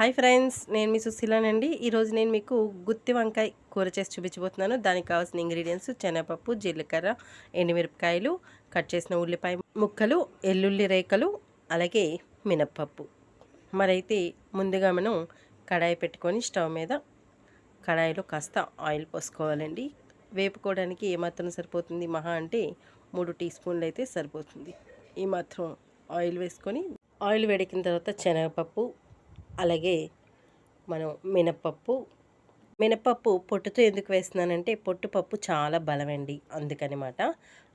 Hi friends నేను మీ సుశీలానండి. ఈరోజు నేను మీకు గుత్తి వంకాయ కూర చేసి చూపించబోతున్నాను. దానికి కావాల్సిన ఇంగ్రీడియంట్స్ శనగపప్పు జీలకర్ర ఎండుమిరపకాయలు కట్ చేసిన ఉల్లిపాయ ముక్కలు ఎల్లుల్లి రేకలు అలాగే మినప్పప్పు. మరైతే ముందుగా మనం కడాయి పెట్టుకొని స్టవ్ మీద కడాయిలో కాస్త ఆయిల్ పోసుకోవాలండి. వేపుకోవడానికి ఏమాత్రం సరిపోతుంది? మహా అంటే మూడు టీ స్పూన్లు అయితే సరిపోతుంది. ఈ మాత్రం ఆయిల్ వేసుకొని ఆయిల్ వేడికిన తర్వాత శనగపప్పు అలాగే మనం మినప్పప్పు మినప్పప్పు పొట్టుతో ఎందుకు వేస్తున్నానంటే పొట్టుపప్పు చాలా బలమండి అందుకనమాట.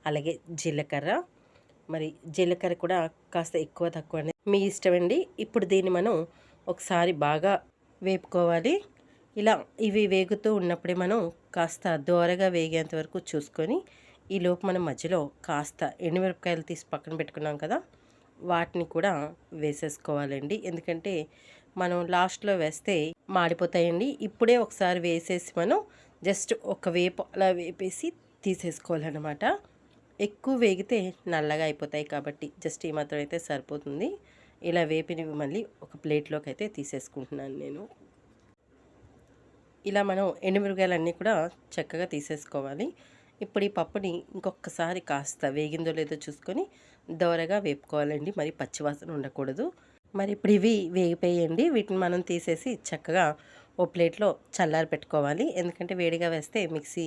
అలాగే జీలకర్ర మరి జీలకర్ర కూడా కాస్త ఎక్కువ తక్కువ మీ ఇష్టమండి? ఇప్పుడు దీన్ని మనం ఒకసారి బాగా వేపుకోవాలి. ఇలా ఇవి వేగుతూ ఉన్నప్పుడే మనం కాస్త దోరగా వేగేంత వరకు చూసుకొని ఈలోపు మనం మధ్యలో కాస్త ఎండుమిరపకాయలు తీసి పక్కన పెట్టుకున్నాం కదా వాటిని కూడా వేసేసుకోవాలండి. ఎందుకంటే మనం లాస్ట్లో వేస్తే మాడిపోతాయండి. ఇప్పుడే ఒకసారి వేసేసి మనం జస్ట్ ఒక వేపు అలా వేపేసి తీసేసుకోవాలన్నమాట. ఎక్కువ వేగితే నల్లగా అయిపోతాయి కాబట్టి జస్ట్ ఈ మాత్రం అయితే సరిపోతుంది. ఇలా వేపినవి మళ్ళీ ఒక ప్లేట్లోకి అయితే తీసేసుకుంటున్నాను నేను. ఇలా మనం ఎండుమిరగాయలన్నీ కూడా చక్కగా తీసేసుకోవాలి. ఇప్పుడు ఈ పప్పుని ఇంకొకసారి కాస్త వేగిందో లేదో చూసుకొని దోరగా వేపుకోవాలండి. మరి పచ్చివాసన ఉండకూడదు. మరి ఇప్పుడు ఇవి వేగిపోయండి. వీటిని మనం తీసేసి చక్కగా ఓ ప్లేట్లో చల్లారి పెట్టుకోవాలి. ఎందుకంటే వేడిగా వేస్తే మిక్సీ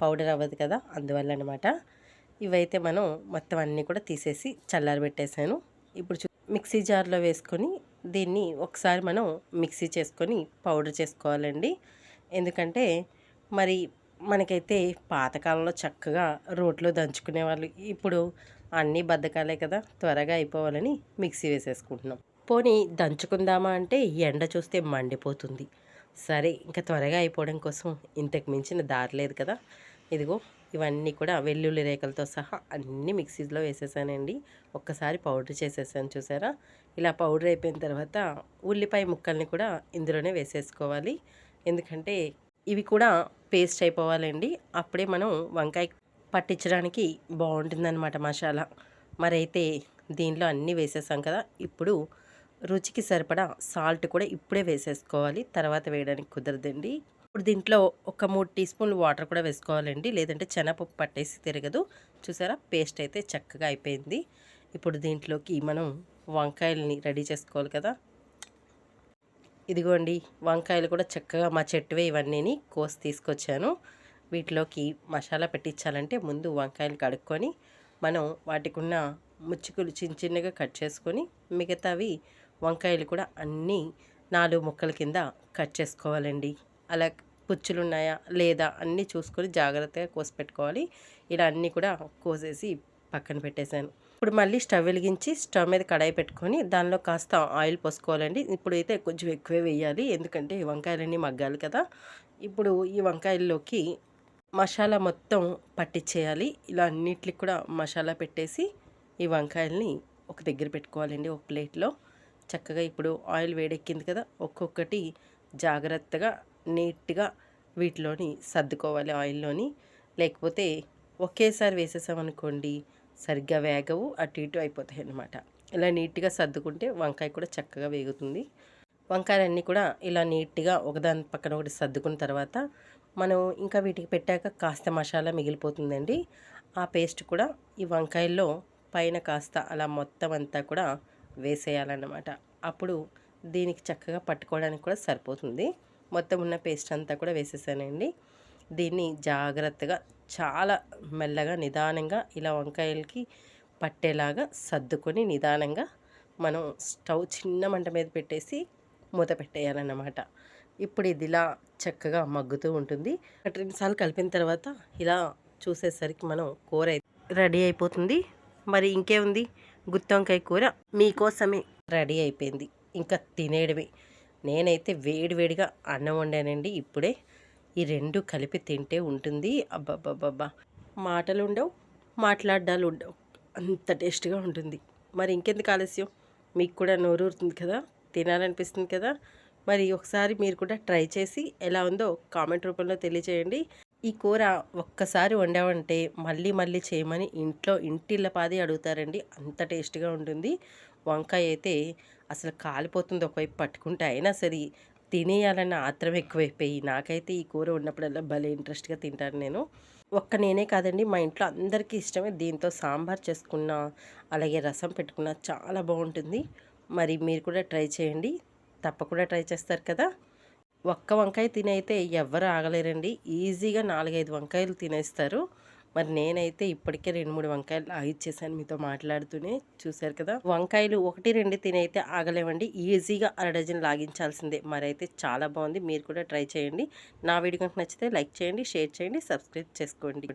పౌడర్ అవ్వదు కదా అందువల్ల అనమాట ఇవైతే మనం మొత్తం అన్నీ కూడా తీసేసి చల్లారి పెట్టేశాను. ఇప్పుడు మిక్సీ జార్లో వేసుకొని దీన్ని ఒకసారి మనం మిక్సీ చేసుకొని పౌడర్ చేసుకోవాలండి. ఎందుకంటే మరి మనకైతే పాతకాలంలో చక్కగా రోట్లో దంచుకునే వాళ్ళు ఇప్పుడు అన్నీ బద్దకాలే కదా త్వరగా అయిపోవాలని మిక్సీ వేసేసుకుంటున్నాం. పోనీ దంచుకుందామా అంటే ఎండ చూస్తే మండిపోతుంది. సరే ఇంకా త్వరగా అయిపోవడం కోసం ఇంతకు మించిన దారి లేదు కదా. ఇదిగో ఇవన్నీ కూడా వెల్లుల్లి రేఖలతో సహా అన్నీ మిక్సీలో వేసేసానండి. ఒక్కసారి పౌడర్ చేసేసాను చూసారా? ఇలా పౌడర్ అయిపోయిన తర్వాత ఉల్లిపాయ ముక్కల్ని కూడా ఇందులోనే వేసేసుకోవాలి. ఎందుకంటే ఇవి కూడా పేస్ట్ అయిపోవాలండి. అప్పుడే మనం వంకాయ పట్టించడానికి బాగుంటుందన్నమాట మసాలా. మరైతే దీనిలో అన్నీ వేసేసాం కదా. ఇప్పుడు రుచికి సరిపడా సాల్ట్ కూడా ఇప్పుడే వేసేసుకోవాలి. తర్వాత వేయడానికి కుదరదండి. ఇప్పుడు దీంట్లో ఒక మూడు టీ స్పూన్లు వాటర్ కూడా వేసుకోవాలండి. లేదంటే శనగపప్పు పట్టేసి తిరగదు. చూసారా? పేస్ట్ అయితే చక్కగా అయిపోయింది. ఇప్పుడు దీంట్లోకి మనం వంకాయలని రెడీ చేసుకోవాలి కదా. ఇదిగోండి వంకాయలు కూడా చక్కగా మా చెట్టువే ఇవన్నీని కోసి తీసుకొచ్చాను. వీటిలోకి మసాలా పెట్టించాలంటే ముందు వంకాయలు కడుక్కొని మనం వాటికి ఉన్న ముచ్చుకులు చిన్న చిన్నగా కట్ చేసుకొని మిగతావి వంకాయలు కూడా అన్నీ నాలుగు ముక్కల కింద కట్ చేసుకోవాలండి. అలా పుచ్చులు ఉన్నాయా లేదా అన్నీ చూసుకొని జాగ్రత్తగా కోసి పెట్టుకోవాలి. ఇలా అన్నీ కూడా కోసేసి పక్కన పెట్టేశాను. ఇప్పుడు మళ్ళీ స్టవ్ వెలిగించి స్టవ్ మీద కడాయి పెట్టుకొని దానిలో కాస్త ఆయిల్ పోసుకోవాలండి. ఇప్పుడు అయితే కొంచెం ఎక్కువే వేయాలి. ఎందుకంటే ఈ వంకాయలన్నీ మగ్గాలి కదా. ఇప్పుడు ఈ వంకాయల్లోకి మసాలా మొత్తం పట్టించేయాలి ఇలా అన్నిటికి కూడా మసాలా పెట్టేసి ఈ వంకాయల్ని ఒక దగ్గర పెట్టుకోవాలండి ఒక ప్లేట్లో. చక్కగా ఇప్పుడు ఆయిల్ వేడెక్కింది కదా ఒక్కొక్కటి జాగ్రత్తగా నీట్గా వీటిలోని సర్దుకోవాలి ఆయిల్లోని. లేకపోతే ఒకేసారి వేసేసామనుకోండి సరిగ్గా వేగవు అటు ఇటు అయిపోతాయి అన్నమాట. ఇలా నీట్గా సర్దుకుంటే వంకాయ కూడా చక్కగా వేగుతుంది. వంకాయలన్నీ కూడా ఇలా నీట్గా ఒకదాని పక్కన ఒకటి సర్దుకున్న తర్వాత మనం ఇంకా వీటికి పెట్టాక కాస్త మసాలా మిగిలిపోతుందండి. ఆ పేస్ట్ కూడా ఈ వంకాయల్లో పైన కాస్త అలా మొత్తం అంతా కూడా వేసేయాలన్నమాట. అప్పుడు దీనికి చక్కగా పట్టుకోవడానికి కూడా సరిపోతుంది. మొత్తం ఉన్న పేస్ట్ అంతా కూడా వేసేసానండి. దీన్ని జాగ్రత్తగా చాలా మెల్లగా నిదానంగా ఇలా వంకాయలకి పట్టేలాగా సర్దుకొని నిదానంగా మనం స్టవ్ చిన్న మంట మీద పెట్టేసి మూత పెట్టేయాలన్నమాట. ఇప్పుడు ఇది ఇలా చక్కగా మగ్గుతూ ఉంటుంది. రెండు సార్లు కలిపిన తర్వాత ఇలా చూసేసరికి మనం కూర రెడీ అయిపోతుంది. మరి ఇంకేముంది? గుత్తొంకాయ కూర మీకోసమే. రెడీ అయిపోయింది. ఇంకా తినేయడమే. నేనైతే వేడివేడిగా అన్నం వండానండి. ఇప్పుడే ఈ రెండు కలిపి తింటే ఉంటుంది. అబ్బాబ్బాబ్బా మాటలు ఉండవు మాట్లాడాలు ఉండవు అంత టేస్ట్గా ఉంటుంది. మరి ఇంకెందుకు ఆలస్యం? మీకు కూడా నోరూరుతుంది కదా? తినాలనిపిస్తుంది కదా? మరి ఒకసారి మీరు కూడా ట్రై చేసి ఎలా ఉందో కామెంట్ రూపంలో తెలియచేయండి. ఈ కూర ఒక్కసారి వండామంటే మళ్ళీ మళ్ళీ చేయమని ఇంట్లో ఇంటిళ్ళ పాది అడుగుతారండి. అంత టేస్ట్గా ఉంటుంది. వంకాయ అయితే అసలు కాలిపోతుంది ఒకవైపు పట్టుకుంటే అయినా సరే తినేయాలన్న ఆత్రం ఎక్కువైపోయి నాకైతే ఈ కూర ఉన్నప్పుడల్లా భలే ఇంట్రెస్ట్గా తింటాను నేను. ఒక్క నేనే కాదండి మా ఇంట్లో అందరికీ ఇష్టమే దీంతో సాంబార్ చేసుకున్న అలాగే రసం పెట్టుకున్న చాలా బాగుంటుంది. మరి మీరు కూడా ట్రై చేయండి. తప్పకుండా ట్రై చేస్తారు కదా. ఒక్క వంకాయ తినైతే ఎవ్వరు ఆగలేరండి. ఈజీగా నాలుగైదు వంకాయలు తినేస్తారు. మరి నేనైతే ఇప్పటికే రెండు మూడు వంకాయలు ఆగిచ్చేసాను మీతో మాట్లాడుతూనే. చూశారు కదా వంకాయలు ఒకటి రెండు తినైతే ఆగలేవండి ఈజీగా అర డజన్ లాగించాల్సిందే. మరి అయితే చాలా బాగుంది. మీరు కూడా ట్రై చేయండి. నా వీడియో కనుక నచ్చితే లైక్ చేయండి షేర్ చేయండి సబ్స్క్రైబ్ చేసుకోండి.